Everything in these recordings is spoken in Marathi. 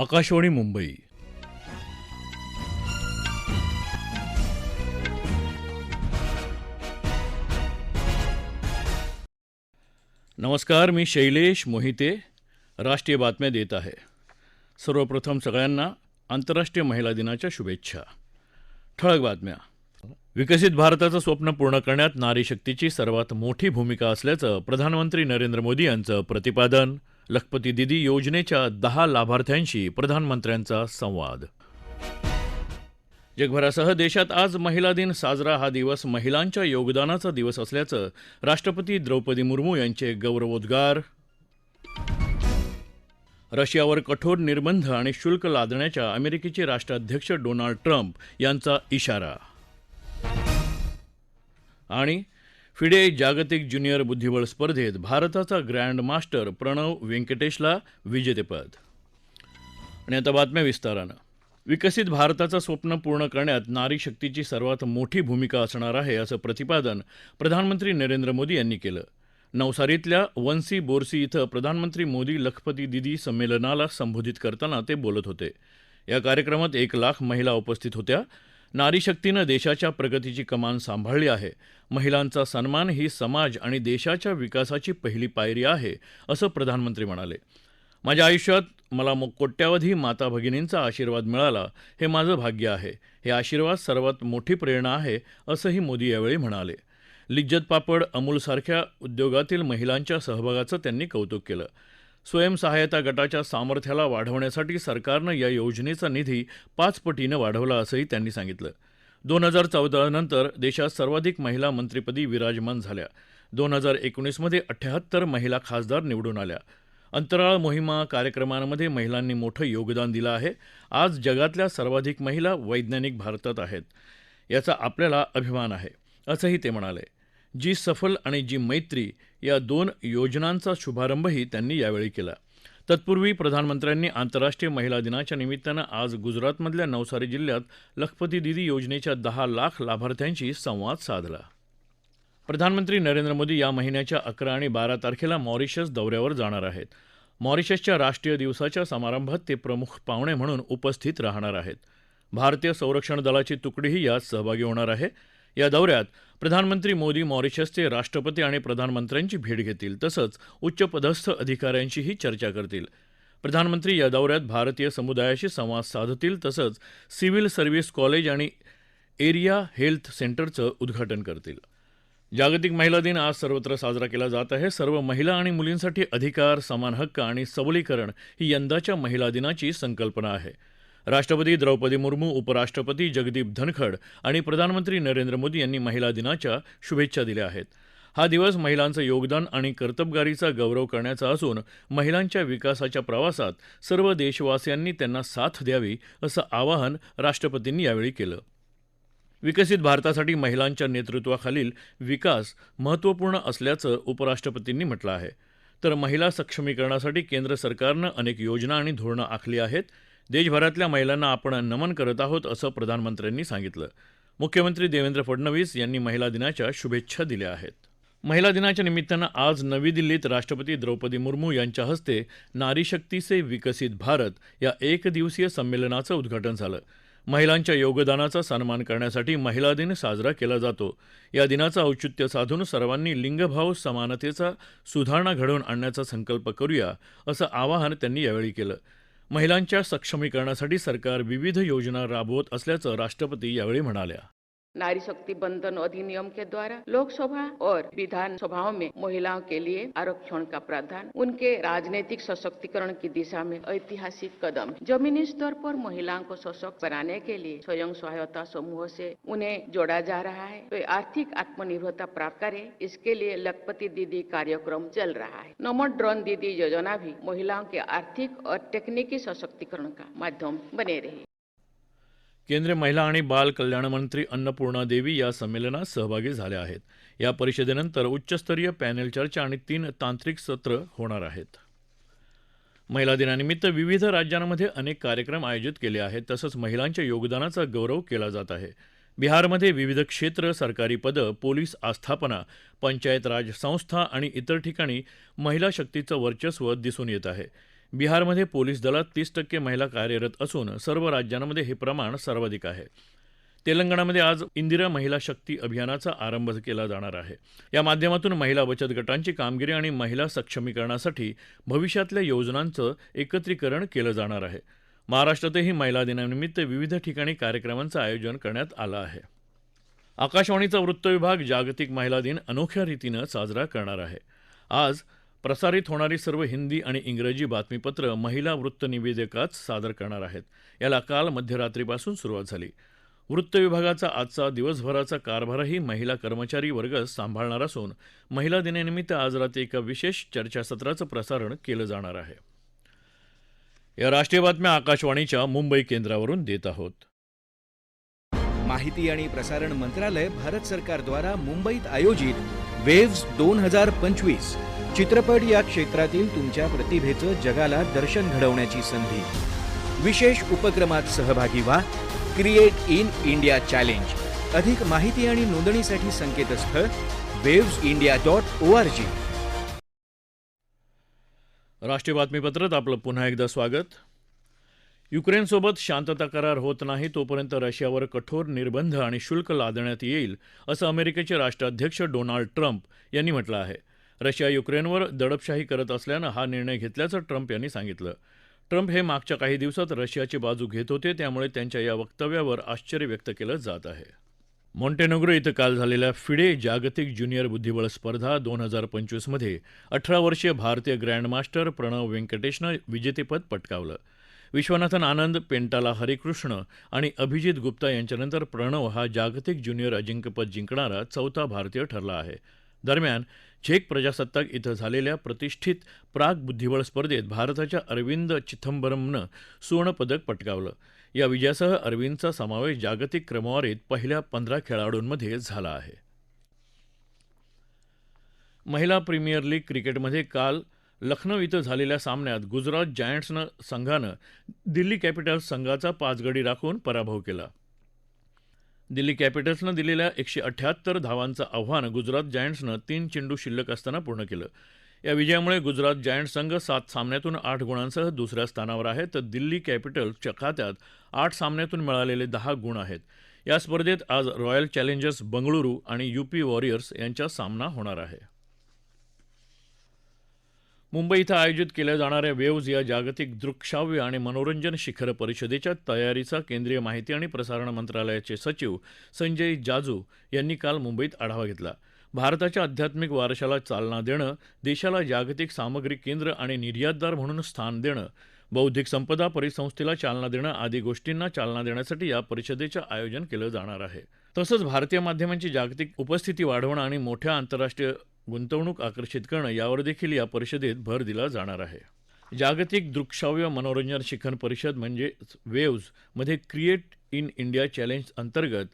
आकाशवाणी मुंबई. नमस्कार मी शैलेश मोहिते. राष्ट्रीय बातम्या देत आहे. सर्वप्रथम सगळ्यांना आंतरराष्ट्रीय महिला दिनाच्या शुभेच्छा. ठळक बातम्या. विकसित भारताचं स्वप्न पूर्ण करण्यात नारी शक्तीची सर्वात मोठी भूमिका असल्याचं प्रधानमंत्री नरेंद्र मोदी यांचं प्रतिपादन लखपती दिदी योजनेच्या दहा लाभार्थ्यांशी प्रधानमंत्र्यांचा संवाद. जगभरासह देशात आज महिला दिन साजरा हा दिवस महिलांच्या योगदानाचा दिवस असल्याचं राष्ट्रपती द्रौपदी मुर्मू यांचे गौरवोद्गार. रशियावर कठोर निर्बंध आणि शुल्क लादण्याच्या अमेरिकेचे राष्ट्राध्यक्ष डोनाल्ड ट्रम्प यांचा इशारा. आणि फिडे जागतिक ज्युनियर बुद्धिबळ स्पर्धेत भारताचा ग्रँड मास्टर प्रणव व्यंकटेशला विजेतेपद. आणि आता बातम्या विस्तारानं. विकसित भारताचं स्वप्न पूर्ण करण्यात नारी शक्तीची सर्वात मोठी भूमिका असणार आहे असं प्रतिपादन प्रधानमंत्री नरेंद्र मोदी यांनी केलं. नवसारीतल्या वन्सी बोरसी इथं प्रधानमंत्री मोदी लखपती दिदी संमेलनाला संबोधित करताना ते बोलत होते. या कार्यक्रमात एक लाख महिला उपस्थित होत्या. नारीशक्तीनं देशाच्या प्रगतीची कमान सांभाळली आहे. महिलांचा सन्मान ही समाज आणि देशाच्या विकासाची पहिली पायरी आहे असं प्रधानमंत्री म्हणाले. माझ्या आयुष्यात मला कोट्यावधी माता भगिनींचा आशीर्वाद मिळाला हे माझं भाग्य आहे. हे आशीर्वाद सर्वात मोठी प्रेरणा आहे असंही मोदी यावेळी म्हणाले. लिज्जत पापड अमूलसारख्या उद्योगातील महिलांच्या सहभागाचं त्यांनी कौतुक केलं. स्वयंसहायता गटाच्या सामर्थ्याला वाढवण्यासाठी सरकारनं या योजनेचा निधी पाच पटीनं वाढवला असंही त्यांनी सांगितलं. दोन हजार चौदा नंतर देशात सर्वाधिक महिला मंत्रिपदी विराजमान झाल्या. दोन हजार एकोणीसमध्ये अठ्ठ्याहत्तर महिला खासदार निवडून आल्या. अंतराळ मोहिमा कार्यक्रमांमध्ये महिलांनी मोठं योगदान दिलं आहे. आज जगातल्या सर्वाधिक महिला वैज्ञानिक भारतात आहेत. याचा आपल्याला अभिमान आहे असंही ते म्हणाले. जी सफल आणि जी मैत्री या दोन योजनांचा शुभारंभही त्यांनी यावेळी केला. तत्पूर्वी प्रधानमंत्र्यांनी आंतरराष्ट्रीय महिला दिनाच्या निमित्तानं आज गुजरातमधल्या नवसारी जिल्ह्यात लखपती दिदी योजनेच्या दहा लाख लाभार्थ्यांशी संवाद साधला. प्रधानमंत्री नरेंद्र मोदी या महिन्याच्या अकरा आणि बारा तारखेला मॉरिशस दौऱ्यावर जाणार आहेत. मॉरिशसच्या राष्ट्रीय दिवसाच्या समारंभात ते प्रमुख पाहुणे म्हणून उपस्थित राहणार आहेत. भारतीय संरक्षण दलाची तुकडीही यात सहभागी होणार आहे. या दौऱ्यात प्रधानमंत्री मोदी मॉरिशसचे राष्ट्रपती आणि प्रधानमंत्र्यांची भेट घेतील तसंच उच्चपदस्थ अधिकाऱ्यांशीही चर्चा करतील. प्रधानमंत्री या दौऱ्यात भारतीय समुदायाशी संवाद साधतील तसंच सिव्हिल सर्व्हिस कॉलेज आणि एरिया हेल्थ सेंटरचं उद्घाटन करतील. जागतिक महिला दिन आज सर्वत्र साजरा केला जात आहे. सर्व महिला आणि मुलींसाठी अधिकार समान हक्क आणि सबलीकरण ही यंदाच्या महिला दिनाची संकल्पना आहे. राष्ट्रपती द्रौपदी मुर्मू उपराष्ट्रपती जगदीप धनखड आणि प्रधानमंत्री नरेंद्र मोदी यांनी महिला दिनाच्या शुभेच्छा दिल्या आहेत. हा दिवस महिलांचं योगदान आणि कर्तबगारीचा गौरव करण्याचा असून महिलांच्या विकासाच्या प्रवासात सर्व देशवासियांनी त्यांना साथ द्यावी असं आवाहन राष्ट्रपतींनी यावेळी केलं. विकसित भारतासाठी महिलांच्या नेतृत्वाखालील विकास महत्त्वपूर्ण असल्याचं उपराष्ट्रपतींनी म्हटलं आहे. तर महिला सक्षमीकरणासाठी केंद्र सरकारनं अनेक योजना आणि धोरणं आखली आहेत. देशभरातल्या महिलांना आपण नमन करत आहोत असं प्रधानमंत्र्यांनी सांगितलं. मुख्यमंत्री देवेंद्र फडणवीस यांनी महिला दिनाच्या शुभेच्छा दिल्या आहेत. महिला दिनाच्या निमित्तानं आज नवी दिल्लीत राष्ट्रपती द्रौपदी मुर्मू यांच्या हस्ते नारी से विकसित भारत या एक दिवसीय संमेलनाचं उद्घाटन झालं. महिलांच्या योगदानाचा सन्मान करण्यासाठी महिला दिन साजरा केला जातो. या दिनाचं औचित्य साधून सर्वांनी लिंगभाव समानतेचा सुधारणा घडवून आणण्याचा संकल्प करूया असं आवाहन त्यांनी यावेळी केलं. महिलांच्या सक्षमीकरणासाठी सरकार विविध योजना राबवत असल्याचं राष्ट्रपती यावेळी म्हणाल्या. नारी शक्ति बंधन अधिनियम के द्वारा लोकसभा और विधान सभाओं में महिलाओं के लिए आरक्षण का प्रावधान, उनके राजनीतिक सशक्तिकरण की दिशा में ऐतिहासिक कदम। जमीनी स्तर पर महिलाओं को सशक्त बनाने के लिए स्वयं सहायता समूह से उन्हें जोड़ा जा रहा है। वे आर्थिक आत्मनिर्भरता प्राप्त करें, इसके लिए लखपति दीदी कार्यक्रम चल रहा है। नमो ड्रोन दीदी योजना भी महिलाओं के आर्थिक और तकनीकी सशक्तिकरण का माध्यम बने रही। केंद्रीय महिला आणि बाल कल्याण मंत्री अन्नपूर्णा देवी या संमेलनात सहभागी झाल्या आहेत. या परिषदेनंतर उच्चस्तरीय पॅनेल चर्चा आणि तीन तांत्रिक सत्र होणार आहेत. महिला दिनानिमित्त विविध राज्यांमध्ये अनेक कार्यक्रम आयोजित केले आहेत. तसंच महिलांच्या योगदानाचा गौरव केला जात आहे. बिहारमध्ये विविध क्षेत्र सरकारी पदं पोलीस आस्थापना पंचायत राज संस्था आणि इतर ठिकाणी महिला शक्तीचं वर्चस्व दिसून येत आहे. बिहारमध्ये पोलीस दलात तीस टक्के महिला कार्यरत असून सर्व राज्यांमध्ये हे प्रमाण सर्वाधिक आहे. तेलंगणामध्ये आज इंदिरा महिला शक्ती अभियानाचा आरंभ केला जाणार आहे. या माध्यमातून महिला बचत गटांची कामगिरी आणि महिला सक्षमीकरणासाठी भविष्यातल्या योजनांचं एकत्रीकरण केलं जाणार आहे. महाराष्ट्रातही महिला दिनानिमित्त विविध ठिकाणी कार्यक्रमांचं आयोजन करण्यात आलं आहे. आकाशवाणीचा वृत्त विभाग जागतिक महिला दिन अनोख्या रीतीनं साजरा करणार आहे. आज प्रसारित होणारी सर्व हिंदी आणि इंग्रजी बातमीपत्र महिला वृत्तनिवेदिकाच सादर करणार आहेत. याला काल मध्यरात्रीपासून सुरुवात झाली. वृत्त विभागाचा आजचा दिवसभराचा कारभारही महिला कर्मचारी वर्ग सांभाळणार असून महिला दिनानिमित्त आज रात्री एका विशेष चर्चासत्राचं प्रसारण केलं जाणार आहे. या राष्ट्रीय बातम्या आकाशवाणीच्या मुंबई केंद्रावरून देत आहोत. माहिती आणि प्रसारण मंत्रालय भारत सरकारद्वारा मुंबईत आयोजित वेव्स दोन हजार पंचवीस. चित्रपट या क्षेत्रातील तुमच्या प्रतिभेचं जगाला दर्शन घडवण्याची संधी. विशेष उपक्रमात सहभागी व्हा. क्रिएट इन इंडिया चॅलेंज अधिक माहिती आणि नोंदणीसाठी संकेतस्थळ waves India dot O R G राष्ट्रीय बातमीपत्रात आपलं पुन्हा एकदा स्वागत. युक्रेनसोबत शांतता करार होत नाही तोपर्यंत रशियावर कठोर निर्बंध आणि शुल्क लादण्यात येईल असं अमेरिकेचे राष्ट्राध्यक्ष डोनाल्ड ट्रम्प यांनी म्हटलं आहे. रशिया युक्रेनवर दडपशाही करत असल्यानं हा निर्णय घेतल्याचं ट्रम्प यांनी सांगितलं. ट्रम्प हे मागच्या काही दिवसात रशियाची बाजू घेत होते त्यामुळे त्यांच्या या वक्तव्यावर आश्चर्य व्यक्त केलं जात आहे. मॉन्टेनोग्रो इथं काल झालेल्या फिडे जागतिक ज्युनियर बुद्धिबळ स्पर्धा दोन हजार पंचवीसमध्ये अठरा वर्षीय भारतीय ग्रँडमास्टर प्रणव व्यंकटेशनं विजेतेपद पटकावलं. विश्वनाथन आनंद पेंटाला हरिकृष्ण आणि अभिजित गुप्ता यांच्यानंतर प्रणव हा जागतिक ज्युनियर अजिंक्यपद जिंकणारा चौथा भारतीय ठरला आहे. दरम्यान झेक प्रजासत्ताक इथं झालेल्या प्रतिष्ठित प्राग बुद्धिबळ स्पर्धेत भारताच्या अरविंद चिथंबरमनं सुवर्णपदक पटकावलं. या विजयासह अरविंदचा समावेश जागतिक क्रमवारीत पहिल्या पंधरा खेळाडूंमध्ये झाला आहे. महिला प्रीमियर लीग क्रिकेटमध्ये काल लखनौ इथं झालेल्या सामन्यात गुजरात जायंट्सनं संघानं दिल्ली कॅपिटल्स संघाचा पाच गडी राखून पराभव केला. दिल्ली कॅपिटल्सनं दिलेल्या एकशे अठ्ठ्याहत्तर धावांचं आव्हान गुजरात जायंट्सनं तीन चेंडू शिल्लक असताना पूर्ण केलं. या विजयामुळे गुजरात जायंट्स संघ सात सामन्यातून आठ गुणांसह दुसऱ्या स्थानावर आहे तर दिल्ली कॅपिटल्सच्या खात्यात आठ सामन्यातून मिळालेले दहा गुण आहेत. या स्पर्धेत आज रॉयल चॅलेंजर्स बंगळुरू आणि युपी वॉरियर्स यांचा सामना होणार आहे. मुंबई इथं आयोजित केल्या जाणाऱ्या वेव्ज या जागतिक दृकश्राव्य आणि मनोरंजन शिखर परिषदेच्या तयारीचा केंद्रीय माहिती आणि प्रसारण मंत्रालयाचे सचिव संजय जाजू यांनी काल मुंबईत आढावा घेतला. भारताच्या आध्यात्मिक वारशाला चालना देणं देशाला जागतिक सामग्री केंद्र आणि निर्यातदार म्हणून स्थान देणं बौद्धिक संपदा परिसंस्थेला चालना देणं आदी गोष्टींना चालना देण्यासाठी या परिषदेचं आयोजन केलं जाणार आहे. तसंच भारतीय माध्यमांची जागतिक उपस्थिती वाढवणं आणि मोठ्या आंतरराष्ट्रीय गुंतवणूक आकर्षित करणं यावर देखील या परिषदेत भर दिला जाणार आहे. जागतिक दृकश्राव्य मनोरंजन शिखर परिषद म्हणजे वेव्जमध्ये क्रिएट इन इंडिया चॅलेंज अंतर्गत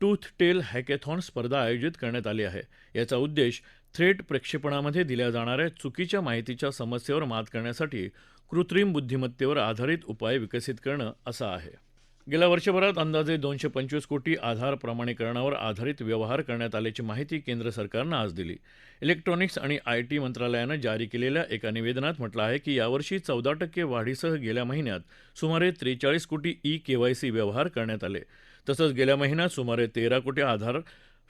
टूथ टेल हॅकेथॉन स्पर्धा आयोजित करण्यात आली आहे. याचा उद्देश थ्रेट प्रक्षेपणामध्ये दिल्या जाणाऱ्या चुकीच्या माहितीच्या समस्येवर मात करण्यासाठी कृत्रिम बुद्धिमत्तेवर आधारित उपाय विकसित करणं असा आहे. गेल्या वर्षभरात अंदाजे दोनशे पंचवीस कोटी आधार प्रमाणीकरणावर आधारित व्यवहार करण्यात आल्याची माहिती केंद्र सरकारनं आज दिली. इलेक्ट्रॉनिक्स आणि आय टी मंत्रालयानं जारी केलेल्या एका निवेदनात म्हटलं आहे की यावर्षी चौदा टक्के वाढीसह गेल्या महिन्यात सुमारे त्रेचाळीस कोटी ई केवायसी व्यवहार करण्यात आले. तसंच गेल्या महिन्यात सुमारे तेरा कोटी आधार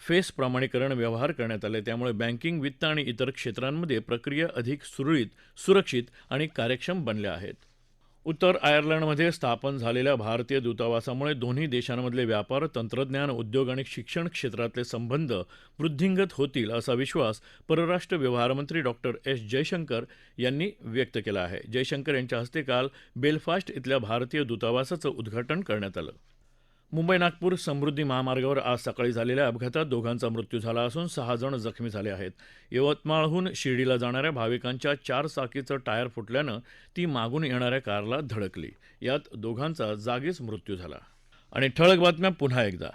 फेस प्रमाणीकरण व्यवहार करण्यात आले. त्यामुळे बँकिंग वित्त आणि इतर क्षेत्रांमध्ये प्रक्रिया अधिक सुरळीत सुरक्षित आणि कार्यक्षम बनल्या आहेत. उत्तर आयर्लंडमध्ये स्थापन झालेल्या भारतीय दूतावासामुळे दोन्ही देशांमधले व्यापार तंत्रज्ञान उद्योग आणि शिक्षण क्षेत्रातले संबंध वृद्धिंगत होतील असा विश्वास परराष्ट्र व्यवहारमंत्री डॉक्टर एस. जयशंकर यांनी व्यक्त केला आहे. जयशंकर यांच्या हस्ते काल बेलफास्ट इथल्या भारतीय दूतावासाचं उद्घाटन करण्यात आलं. मुंबई नागपूर समृद्धी महामार्गावर आज सकाळी झालेल्या अपघातात दोघांचा मृत्यू झाला असून सहा जण जखमी झाले आहेत. यवतमाळहून शिर्डीला जाणाऱ्या भाविकांच्या चार चाकीचं टायर फुटल्यानं ती मागून येणाऱ्या कारला धडकली. यात दोघांचा जागीच मृत्यू झाला. आणि ठळक बातम्या पुन्हा एकदा.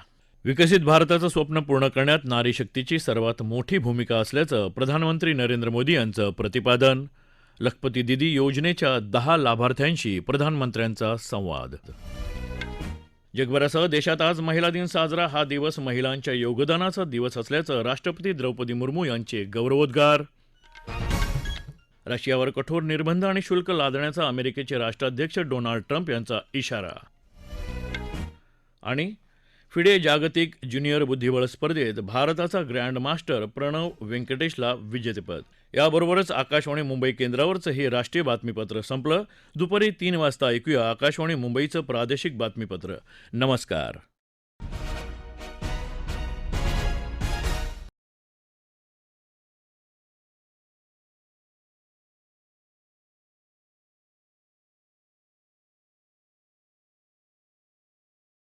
विकसित भारताचं स्वप्न पूर्ण करण्यात नारी शक्तीची सर्वात मोठी भूमिका असल्याचं प्रधानमंत्री नरेंद्र मोदी यांचं प्रतिपादन. लखपती दिदी योजनेच्या दहा लाभार्थ्यांशी प्रधानमंत्र्यांचा संवाद. जगभरासह देशात आज महिला दिन साजरा. हा दिवस महिलांच्या योगदानाचा दिवस असल्याचं राष्ट्रपती द्रौपदी मुर्मू यांचे गौरवोद्गार. रशियावर कठोर निर्बंध आणि शुल्क लादण्याचा अमेरिकेचे राष्ट्राध्यक्ष डोनाल्ड ट्रम्प यांचा इशारा. आणि फिडे जागतिक ज्युनियर बुद्धिबळ स्पर्धेत भारताचा ग्रँड मास्टर प्रणव व्यंकटेशला विजेतेपद. याबरोबरच आकाशवाणी मुंबई केंद्रावरचं हे राष्ट्रीय बातमीपत्र संपलं. दुपारी तीन वाजता ऐकूया आकाशवाणी मुंबईचं प्रादेशिक बातमीपत्र. नमस्कार.